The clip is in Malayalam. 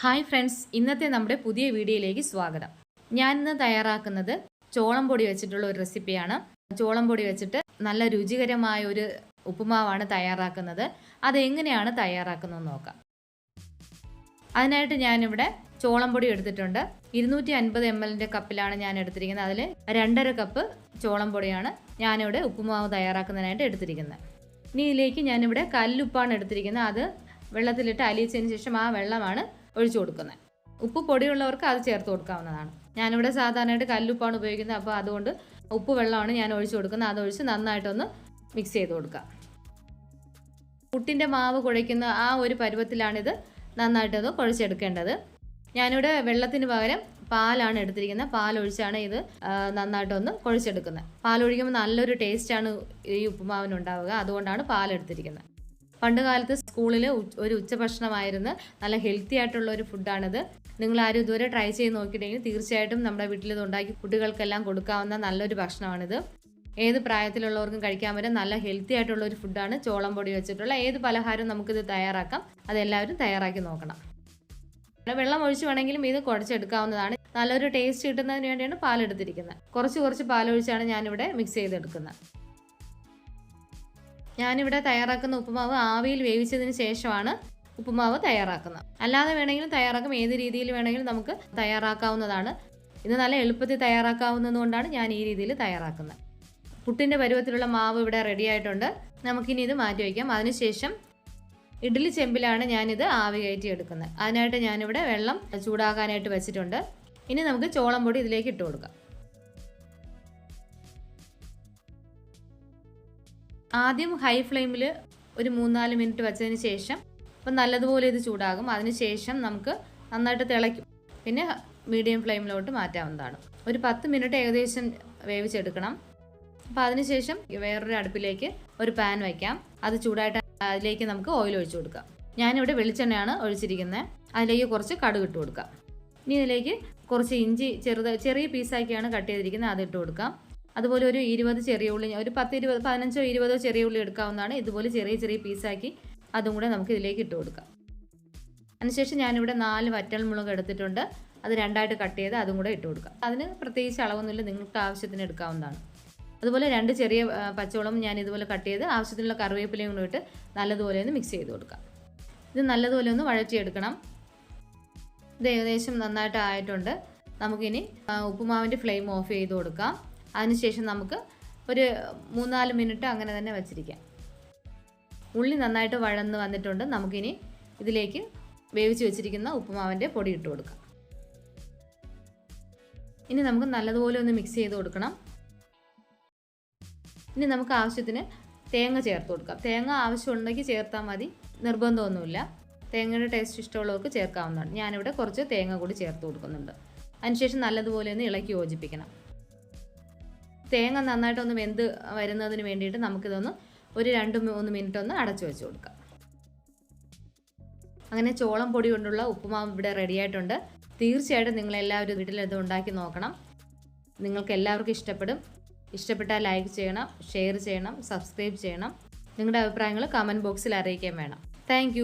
ഹായ് ഫ്രണ്ട്സ് ഇന്നത്തെ നമ്മുടെ പുതിയ വീഡിയോയിലേക്ക് സ്വാഗതം. ഞാൻ ഇന്ന് തയ്യാറാക്കുന്നത് ചോളം പൊടി വെച്ചിട്ടുള്ള ഒരു റെസിപ്പിയാണ്. ചോളം പൊടി വെച്ചിട്ട് നല്ല രുചികരമായ ഒരു ഉപ്പുമാവാണ് തയ്യാറാക്കുന്നത്. അതെങ്ങനെയാണ് തയ്യാറാക്കുന്നത് നോക്കാം. അതിനായിട്ട് ഞാനിവിടെ ചോളം പൊടി എടുത്തിട്ടുണ്ട്. ഇരുന്നൂറ്റി അൻപത് എം എല്ലിന്റെ കപ്പിലാണ് ഞാൻ എടുത്തിരിക്കുന്നത്. അതിൽ രണ്ടര കപ്പ് ചോളം പൊടിയാണ് ഞാനിവിടെ ഉപ്പുമാവ് തയ്യാറാക്കുന്നതിനായിട്ട് എടുത്തിരിക്കുന്നത്. ഇനി ഇതിലേക്ക് ഞാനിവിടെ കല്ലുപ്പാണ് എടുത്തിരിക്കുന്നത്. അത് വെള്ളത്തിലിട്ട് അലിയിച്ചതിന് ശേഷം ആ വെള്ളമാണ് ഒഴിച്ചു കൊടുക്കുന്നത്. ഉപ്പ് പൊടിയുള്ളവർക്ക് അത് ചേർത്ത് കൊടുക്കാവുന്നതാണ്. ഞാനിവിടെ സാധാരണയായിട്ട് കല്ലുപ്പാണ് ഉപയോഗിക്കുന്നത്. അപ്പോൾ അതുകൊണ്ട് ഉപ്പ് വെള്ളമാണ് ഞാൻ ഒഴിച്ചു കൊടുക്കുന്നത്. അതൊഴിച്ച് നന്നായിട്ടൊന്ന് മിക്സ് ചെയ്ത് കൊടുക്കുക പുട്ടിന്റെ മാവ് കുഴയ്ക്കുന്ന ആ ഒരു പരുവത്തിലാണിത് നന്നായിട്ടൊന്ന് കുഴച്ചെടുക്കേണ്ടത്. ഞാനിവിടെ വെള്ളത്തിന് പകരം പാലാണ് എടുത്തിരിക്കുന്നത്. പാലൊഴിച്ചാണ് ഇത് നന്നായിട്ടൊന്ന് കുഴച്ചെടുക്കുന്നത്. പാലൊഴിക്കുമ്പോൾ നല്ലൊരു ടേസ്റ്റാണ് ഈ ഉപ്പുമാവിനുണ്ടാവുക. അതുകൊണ്ടാണ് പാലെടുത്തിരിക്കുന്നത്. പണ്ട് കാലത്ത് സ്കൂളിൽ ഒരു ഉച്ചഭക്ഷണമായിരുന്നു. നല്ല ഹെൽത്തി ആയിട്ടുള്ള ഒരു ഫുഡാണിത് നിങ്ങൾ ആരും ഇതുവരെ ട്രൈ ചെയ്ത് നോക്കിയിട്ടുണ്ടെങ്കിൽ തീർച്ചയായിട്ടും നമ്മുടെ വീട്ടിൽ ഇത് ഉണ്ടാക്കി കുട്ടികൾക്കെല്ലാം കൊടുക്കാവുന്ന നല്ലൊരു ഭക്ഷണമാണിത്. ഏത് പ്രായത്തിലുള്ളവർക്കും കഴിക്കാൻ പറ്റും. നല്ല ഹെൽത്തി ആയിട്ടുള്ള ഒരു ഫുഡാണ് ചോളം പൊടി വെച്ചിട്ടുള്ള ഏത് പലഹാരം നമുക്കിത് തയ്യാറാക്കാം. അതെല്ലാവരും തയ്യാറാക്കി നോക്കണം. വെള്ളം ഒഴിച്ച് വേണമെങ്കിലും ഇത് കുഴച്ചെടുക്കാവുന്നതാണ്. നല്ലൊരു ടേസ്റ്റ് കിട്ടുന്നതിന് വേണ്ടിയാണ് പാലെടുത്തിരിക്കുന്നത്. കുറച്ച് കുറച്ച് പാലൊഴിച്ചാണ് ഞാനിവിടെ മിക്സ് ചെയ്തെടുക്കുന്നത്. ഞാനിവിടെ തയ്യാറാക്കുന്ന ഉപ്പുമാവ് ആവിയിൽ വേവിച്ചതിന് ശേഷമാണ് ഉപ്പുമാവ് തയ്യാറാക്കുന്നത്. അല്ലാതെ വേണമെങ്കിലും തയ്യാറാക്കും. ഏത് രീതിയിൽ വേണമെങ്കിലും നമുക്ക് തയ്യാറാക്കാവുന്നതാണ്. ഇത് നല്ല എളുപ്പത്തിൽ തയ്യാറാക്കാവുന്നതുകൊണ്ടാണ് ഞാൻ ഈ രീതിയിൽ തയ്യാറാക്കുന്നത്. പുട്ടിന്റെ പരുവത്തിലുള്ള മാവ് ഇവിടെ റെഡി ആയിട്ടുണ്ട്. നമുക്കിനി ഇത് മാറ്റി വയ്ക്കാം. അതിനുശേഷം ഇഡ്ഡലി ചെമ്പിലാണ് ഞാനിത് ആവി കയറ്റി എടുക്കുന്നത്. അതിനായിട്ട് ഞാനിവിടെ വെള്ളം ചൂടാകാനായിട്ട് വെച്ചിട്ടുണ്ട്. ഇനി നമുക്ക് ചോളം പൊടി ഇതിലേക്ക് ഇട്ട് കൊടുക്കാം. ആദ്യം ഹൈ ഫ്ലെയിമിൽ ഒരു മൂന്നാൽ മിനിറ്റ് വെച്ചതിന് ശേഷം അപ്പം നല്ലതുപോലെ ഇത് ചൂടാകും. അതിനുശേഷം നമുക്ക് നന്നായിട്ട് തിളയ്ക്കും. പിന്നെ മീഡിയം ഫ്ലെയിമിലോട്ട് മാറ്റാവുന്നതാണ്. ഒരു പത്ത് മിനിറ്റ് ഏകദേശം വേവിച്ചെടുക്കണം. അപ്പോൾ അതിനുശേഷം വേറൊരു അടുപ്പിലേക്ക് ഒരു പാൻ വയ്ക്കാം അത് ചൂടായിട്ട് അതിലേക്ക് നമുക്ക് ഓയിൽ ഒഴിച്ചു കൊടുക്കാം. ഞാനിവിടെ വെളിച്ചെണ്ണയാണ് ഒഴിച്ചിരിക്കുന്നത്. അതിലേക്ക് കുറച്ച് കടുക് ഇട്ട് കൊടുക്കാം. ഇനി ഇതിലേക്ക് കുറച്ച് ഇഞ്ചി ചെറുത് ചെറിയ പീസാക്കിയാണ് കട്ട് ചെയ്തിരിക്കുന്നത്. അത് ഇട്ട് കൊടുക്കാം. അതുപോലെ ഒരു ഇരുപത് ചെറിയ ഉള്ളി ഒരു പത്ത് ഇരുപത് പതിനഞ്ചോ ഇരുപതോ ചെറിയ ഉള്ളി എടുക്കാവുന്നതാണ്. ഇതുപോലെ ചെറിയ ചെറിയ പീസാക്കി അതും കൂടെ നമുക്ക് ഇതിലേക്ക് ഇട്ട് കൊടുക്കാം. അതിനുശേഷം ഞാനിവിടെ നാല് വറ്റൽ മുളക് എടുത്തിട്ടുണ്ട്. അത് രണ്ടായിട്ട് കട്ട് ചെയ്ത് അതും കൂടെ ഇട്ട് കൊടുക്കാം. അതിന് പ്രത്യേകിച്ച് അളവൊന്നുമില്ല. നിങ്ങൾക്ക് ആവശ്യത്തിന് എടുക്കാവുന്നതാണ്. അതുപോലെ രണ്ട് ചെറിയ പച്ചവളം ഞാൻ ഇതുപോലെ കട്ട് ചെയ്ത് ആവശ്യത്തിനുള്ള കറിവേപ്പിലയും കൂടെ ഇട്ട് നല്ലതുപോലെ ഒന്ന് മിക്സ് ചെയ്ത് കൊടുക്കാം. ഇത് നല്ലതുപോലെ ഒന്ന് വഴറ്റിയെടുക്കണം. ഇത് ഏകദേശം നന്നായിട്ട് ആയിട്ടുണ്ട്. നമുക്കിനി ഉപ്പുമാവിന്റെ ഫ്ലെയിം ഓഫ് ചെയ്ത് കൊടുക്കാം. അതിനുശേഷം നമുക്ക് ഒരു മൂന്നാൽ മിനിറ്റ് അങ്ങനെ തന്നെ വെച്ചിരിക്കാം. ഉള്ളി നന്നായിട്ട് വഴന്ന് വന്നിട്ടുണ്ട്. നമുക്കിനി ഇതിലേക്ക് വേവിച്ച് വെച്ചിരിക്കുന്ന ഉപ്പുമാവിന്റെ പൊടി ഇട്ട് കൊടുക്കാം. ഇനി നമുക്ക് നല്ലതുപോലെ ഒന്ന് മിക്സ് ചെയ്ത് കൊടുക്കണം. ഇനി നമുക്ക് ആവശ്യത്തിന് തേങ്ങ ചേർത്ത് കൊടുക്കാം. തേങ്ങ ആവശ്യമുണ്ടെങ്കിൽ ചേർത്താൽ മതി. നിർബന്ധമൊന്നുമില്ല. തേങ്ങയുടെ ടേസ്റ്റ് ഇഷ്ടമുള്ളവർക്ക് ചേർക്കാവുന്നതാണ്. ഞാനിവിടെ കുറച്ച് തേങ്ങ കൂടി ചേർത്ത് കൊടുക്കുന്നുണ്ട്. അതിനുശേഷം നല്ലതുപോലെ ഒന്ന് ഇളക്കി യോജിപ്പിക്കണം. തേങ്ങ നന്നായിട്ടൊന്ന് വെന്ത് വരുന്നതിന് വേണ്ടിയിട്ട് നമുക്കിതൊന്ന് ഒരു രണ്ട് മൂന്ന് മിനിറ്റ് ഒന്ന് അടച്ചു വെച്ച് കൊടുക്കാം. അങ്ങനെ ചോളം പൊടി കൊണ്ടുള്ള ഉപ്പുമാവ് ഇവിടെ റെഡി ആയിട്ടുണ്ട്. തീർച്ചയായിട്ടും നിങ്ങളെല്ലാവരും വീട്ടിൽ ഇത് ഉണ്ടാക്കി നോക്കണം. നിങ്ങൾക്ക് എല്ലാവർക്കും ഇഷ്ടപ്പെടും. ഇഷ്ടപ്പെട്ടാൽ ലൈക്ക് ചെയ്യണം ഷെയർ ചെയ്യണം സബ്സ്ക്രൈബ് ചെയ്യണം. നിങ്ങളുടെ അഭിപ്രായങ്ങൾ കമന്റ് ബോക്സിൽ അറിയിക്കാൻ വേണം. താങ്ക്